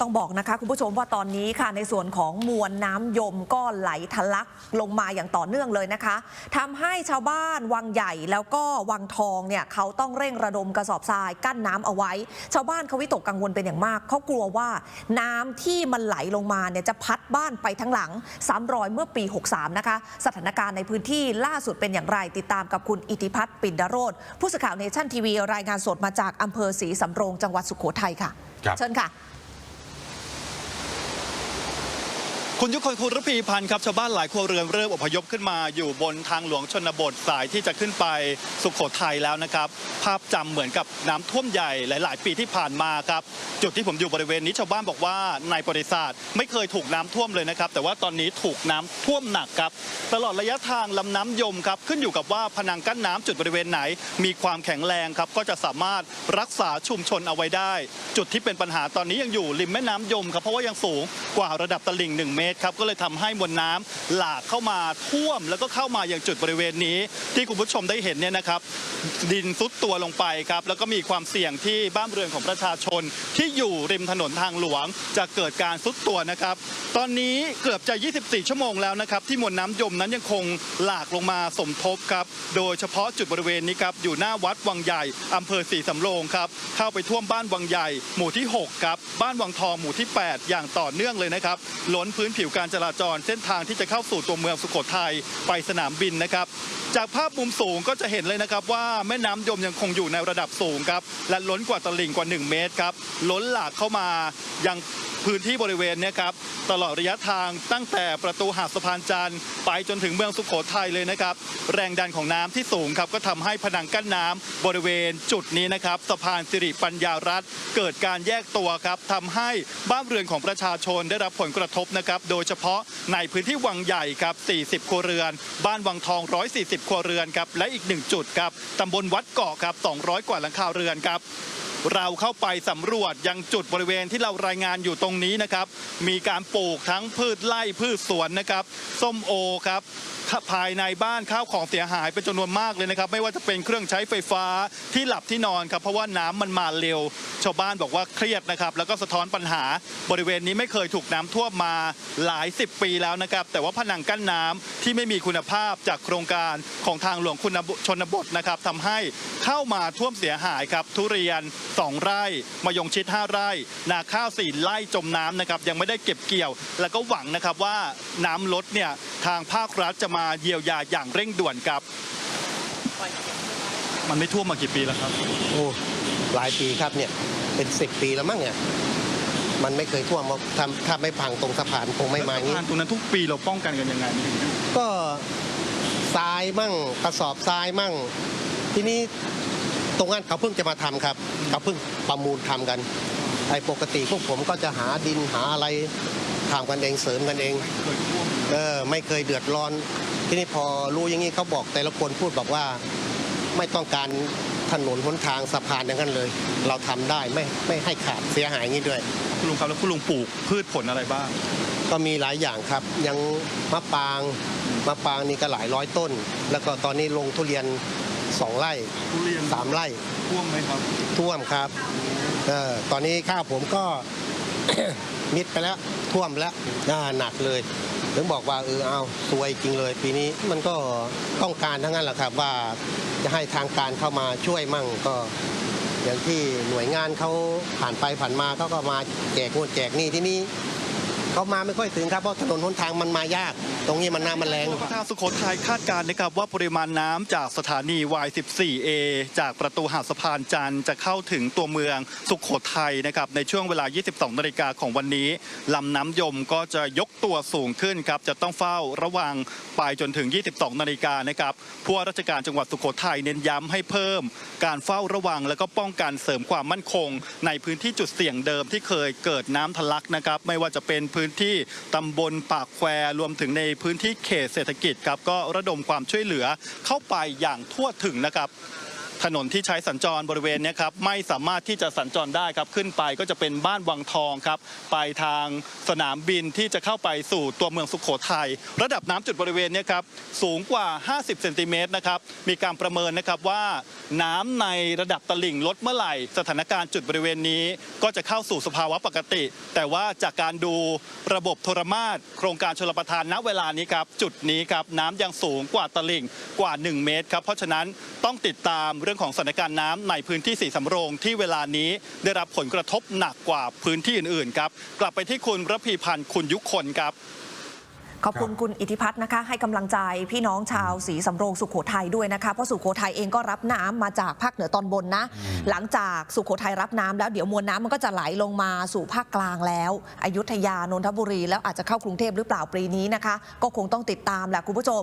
ต้องบอกนะคะคุณผู้ชมว่าตอนนี้ค่ะในส่วนของมวลน้ำยมก็ไหลทะลักลงมาอย่างต่อเนื่องเลยนะคะทำให้ชาวบ้านวังใหญ่แล้วก็วังทองเนี่ยเขาต้องเร่งระดมกระสอบทรายกั้นน้ำเอาไว้ ชาวบ้านเขาวิตกกังวลเป็นอย่างมากเขากลัวว่าน้ำที่มันไหลลงมาเนี่ยจะพัดบ้านไปทั้งหลังซ้ำรอยเมื่อปี 63 นะคะ สถานการณ์ในพื้นที่ล่าสุดเป็นอย่างไร ติดตามกับคุณอิทธิพัฒน์ปินดาโรธผู้สื่อข่าวเนชั่นทีวีรายงานสดมาจากอำเภอศรีสำโรงจังหวัดสุโขทัยค่ะครับเชิญค่ะ คุณยุคนคุณรพีพันธ์ครับชาวบ้านหลายครัวเรือนเริ่มอพยพขึ้นมาอยู่บนทางหลวงชนบทสายที่จะขึ้นไปสุขโขทัยแล้วนะครับ ภาพจำเหมือนกับน้ำท่วมใหญ่หลาย ๆ ปีที่ผ่านมาครับ จุดที่ผมอยู่บริเวณนี้ชาวบ้านบอกว่าในประวัติศาสตร์ไม่เคยถูกน้ำท่วมเลยนะครับ แต่ว่าตอนนี้ถูกน้ำท่วมหนักครับ ตลอดระยะทางลำน้ำยมครับขึ้นอยู่กับว่าพนังกั้นน้ำจุดบริเวณไหน มีความแข็งแรงครับก็จะสามารถรักษาชุมชนเอาไว้ได้ จุดที่เป็นปัญหาตอนนี้ยังอยู่ริมแม่น้ำยมครับเพราะว่ายังสูงกว่าระดับตลิ่ง1เมตรครับก็เลยทำให้มวลน้ำหลากเข้ามาท่วม แล้วก็เข้ามาอย่างจุดบริเวณนี้ที่คุณผู้ชมได้เห็นเนี่ยนะครับ ดินซุดตัวลงไปครับแล้วก็มีความเสี่ยงที่บ้านเรือนของประชาชน ที่อยู่ริมถนนทางหลวง จะเกิดการซุดตัวนะครับ ตอนนี้เกือบจะ 24 ชั่วโมงแล้วนะครับที่มวลน้ำยมนั้นยังคงหลากลงมาสมทบครับโดยเฉพาะจุดบริเวณนี้ครับอยู่หน้าวัดวังใหญ่อำเภอศรีสำโรงครับเข้าไปท่วมบ้านวังใหญ่ หมู่ที่ 6 ครับ บ้านวังทองหมู่ที่ 8 อย่างต่อเนื่องเลยนะครับล้นพื้นผิวการจราจร เส้นทางที่จะเข้าสู่ตัวเมืองสุโขทัยไปสนามบินนะครับ จากภาพมุมสูงก็จะเห็นเลยนะครับว่าแม่น้ำยมยังคงอยู่ในระดับสูงครับและล้นกว่าตลิ่งกว่า 1 เมตรครับล้นหลากเข้ามายังพื้นที่บริเวณเนี้ครับตลอดระยะทางตั้งแต่ประตูหาดสะพานจันทร์ไปจนถึงเมืองสุโขทัยเลยนะครับ แรงดันของน้ำที่สูงครับก็ทำให้ผนังกั้นน้ำบริเวณจุดนี้นะครับสะพานสิริปัญญารัฐ เกิดการแยกตัวครับทำให้บ้านเรือนของประชาชนได้รับผลกระทบนะครับโดยเฉพาะในพื้นที่วังใหญ่ครับ 40 ครัวเรือน บ้านวังทอง 140 ครัวเรือนครับ และอีกหนึ่งจุดครับตำบลวัดเกาะครับ 200 กว่าหลังคาเรือนครับเราเข้าไปสำรวจยังจุดบริเวณที่เรารายงานอยู่ตรงนี้นะครับ มีการปลูกทั้งพืชไร่พืชสวนนะครับ ส้มโอครับภายในบ้านข้าวของเสียหายเป็นจำนวนมากเลยนะครับ ไม่ว่าจะเป็นเครื่องใช้ไฟฟ้าที่หลับที่นอนครับ เพราะว่าน้ำมันมาเร็ว ชาวบ้านบอกว่าเครียดนะครับ แล้วก็สะท้อนปัญหาบริเวณนี้ไม่เคยถูกน้ำท่วมมาหลายสิบปีแล้วนะครับ แต่ว่าผนังกั้นน้ำที่ไม่มีคุณภาพจากโครงการของทางหลวงคุณชนบทนะครับทำให้เข้ามาท่วมเสียหายครับ ทุเรียน 2 ไร่มะยงชิด 5 ไร่ นาข้าว4ไร่จมน้ำนะครับ ยังไม่ได้เก็บเกี่ยว แล้วก็หวังนะครับว่าน้ำลดเนี่ยทางภาครัฐจะมาเยียวยาอย่างเร่งด่วนครับ มันไม่ท่วมมากี่ปีแล้วครับ โอ้ หลายปีครับเนี่ยเป็นสิบปีแล้วมั้งเนี่ยมันไม่เคยท่วมว่าถ้าถ้าไม่พังตรงสะพานคงไม่มาอย่างนี้สะพานตรงนั้นทุกปีเราป้องกันกันยังไงก็ทรายมั่งกระสอบทรายมั่ง ทีนี้ตรงนั้นเขาเพิ่งจะมาทำครับ เขาเพิ่งประมูลทำกันไอ้ปกติพวกผมก็จะหาดินหาอะไรทำกันเองเสริมกันเอง เคยท่วมเออไม่เคยเดือดร้อน ทีนี้พอรู้อย่างนี้เขาบอกแต่ละคนพูดบอกว่า ไม่ต้องการ ถนนหนทางสะพานอย่างนั้นเลย เราทำได้ไม่ไม่ให้ขาดเสียหายอย่างนี้ด้วยคุณลุงครับแล้วคุณลุงปลูกพืชผลอะไรบ้าง ก็มีหลายอย่างครับอยังมะปรางมะปรางนี่ก็หลายร้อยต้น แล้วก็ตอนนี้ลงทุเรียนสองไร่ทุเรียนสามไร่ท่วมไหมครับท่วมครับเออตอนนี้ข้าวผมก็ มิดไปแล้วท่วมแล้วน่าหนักเลยถึงบอกว่าเออเอาซวยจริงเลย ปีนี้มันก็ต้องการทั้งนั้นแหละครับว่าจะให้ทางการเข้ามาช่วยมั่งก็ อย่างที่หน่วยงานเขาผ่านไปผ่านมาเขาก็มาแจกนู่นแจกนี่ที่นี่ เขามาไม่ค่อยถึงครับเพราะถนนหนทางมันมายาก ตรงนี้มันน้ำมันแรงทางสุโขทัยคาดการณ์นะครับว่าปริมาณน้ำจากสถานี Y14A จากประตูหาดสะพานจันทร์จะเข้าถึงตัวเมืองสุโขทัยนะครับในช่วงเวลา 22 นาฬิกาของวันนี้ลำน้ำยมก็จะยกตัวสูงขึ้นครับจะต้องเฝ้าระวังไปจนถึง 22 นาฬิกานะครับผู้ว่าราชการจังหวัดสุโขทัยเน้นย้ำให้เพิ่ม การเฝ้าระวังและก็ป้องกันเสริมความมั่นคง ในพื้นที่จุดเสี่ยงเดิมที่เคยเกิดน้ำทะลักนะครับไม่ว่าจะเป็นพื้นื้นที่ตำบลปากแควรวมถึงในพื้นที่เขตเศรษฐกิจครับก็ระดมความช่วยเหลือเข้าไปอย่างทั่วถึงนะครับถนนที่ใช้สัญจรบริเวณนี้ครับไม่สามารถที่จะสัญจรได้ครับขึ้นไปก็จะเป็นบ้านวังทองครับ ไปทางสนามบินที่จะเข้าไปสู่ตัวเมืองสุขโขทัยระดับน้ำจุดบริเวณนี้ครับสูงกว่า 50 เซนติเมตรนะครับมีการประเมินนะครับว่า น้ำในระดับตลิ่งลดเมื่อไหร่ สถานการณ์จุดบริเวณนี้ ก็จะเข้าสู่สภาวะปกติ แต่ว่าจากการดูระบบโทรมาศโครงการชลประทานณเวลานี้ครับ จุดนี้ครับน้ำยังสูงกว่าตลิ่งกว่า 1 เมตรครับ เพราะฉะนั้นต้องติดตามเรื่องของสถานการณ์น้ำในพื้นที่สีสำโรงที่เวลานี้ได้รับผลกระทบหนักกว่าพื้นที่อื่นๆครับกลับไปที่คุณระพีพันธ์คุณยุคนครับ ขอบคุณคุณอิทธิพัฒน์นะคะ ให้กำลังใจพี่น้องชาวศรีสำโรงสุขโขทัยด้วยนะคะ เพราะสุขโขทัยเองก็รับน้ำมาจากภาคเหนือตอนบนนะ หลังจากสุขโขทัยรับน้ำแล้วเดี๋ยวมวลน้ำมันก็จะไหลลงมาสู่ภาคกลางแล้วอยุธยานนทบุรี แล้วอาจจะเข้ากรุงเทพหรือเปล่าปีนี้นะคะ ก็คงต้องติดตามแหละคุณผู้ชม